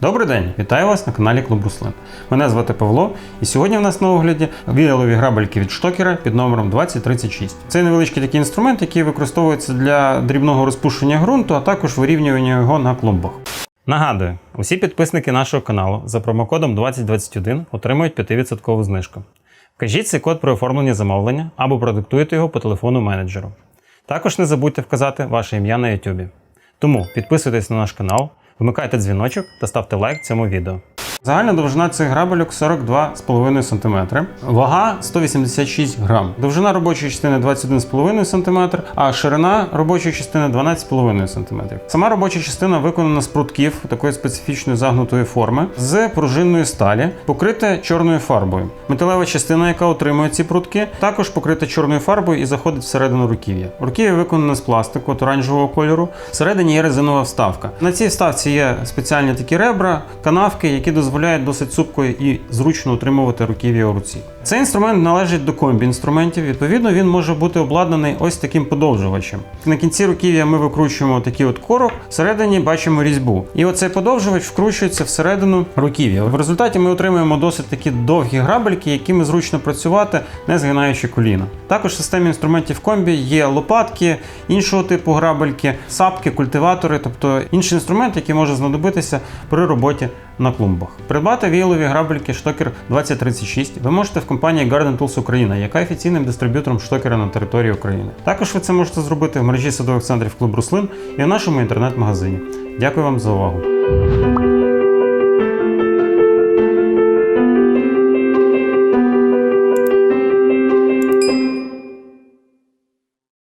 Добрий день, вітаю вас на каналі Клуб Руслин. Мене звати Павло, і сьогодні в нас на огляді віялові грабельки від штокера під номером 2036. Це невеличкий такий інструмент, який використовується для дрібного розпушення ґрунту, а також вирівнювання його на клумбах. Нагадую, усі підписники нашого каналу за промокодом 2021 отримують 5% знижку. Вкажіть цей код при оформленні замовлення або продиктуйте його по телефону менеджеру. Також не забудьте вказати ваше ім'я на YouTube. Тому підписуйтесь на наш канал, вмикайте дзвіночок та ставте лайк цьому відео. Загальна довжина цих грабельок 42,5 см, вага 186 грам. Довжина робочої частини 21,5 см, а ширина робочої частини 12,5 см. Сама робоча частина виконана з прутків такої специфічної загнутої форми з пружинної сталі, покрита чорною фарбою. Металева частина, яка отримує ці прутки, також покрита чорною фарбою і заходить всередину руків'я. Руків'я виконане з пластику от оранжевого кольору. Всередині є резинова вставка. На цій вставці є спеціальні такі ребра, канавки, які дозволяють досить цупко і зручно утримувати руків'я у руці. Цей інструмент належить до комбі інструментів. Відповідно, він може бути обладнаний ось таким подовжувачем. На кінці руків'я ми викручуємо такий от корок, всередині бачимо різьбу. І оцей подовжувач вкручується всередину руків'я. В результаті ми отримуємо досить такі довгі грабельки, якими зручно працювати, не згинаючи коліна. Також в системі інструментів комбі є лопатки, іншого типу грабельки, сапки, культиватори, тобто інший інструмент, який може знадобитися при роботі на клумбах. Придбати віялові грабельки штокер 2036 ви можете в компанії Garden Tools Україна, яка офіційним дистриб'ютором штокера на території України. Також ви це можете зробити в мережі садових центрів клуб Руслин і в нашому інтернет-магазині. Дякую вам за увагу.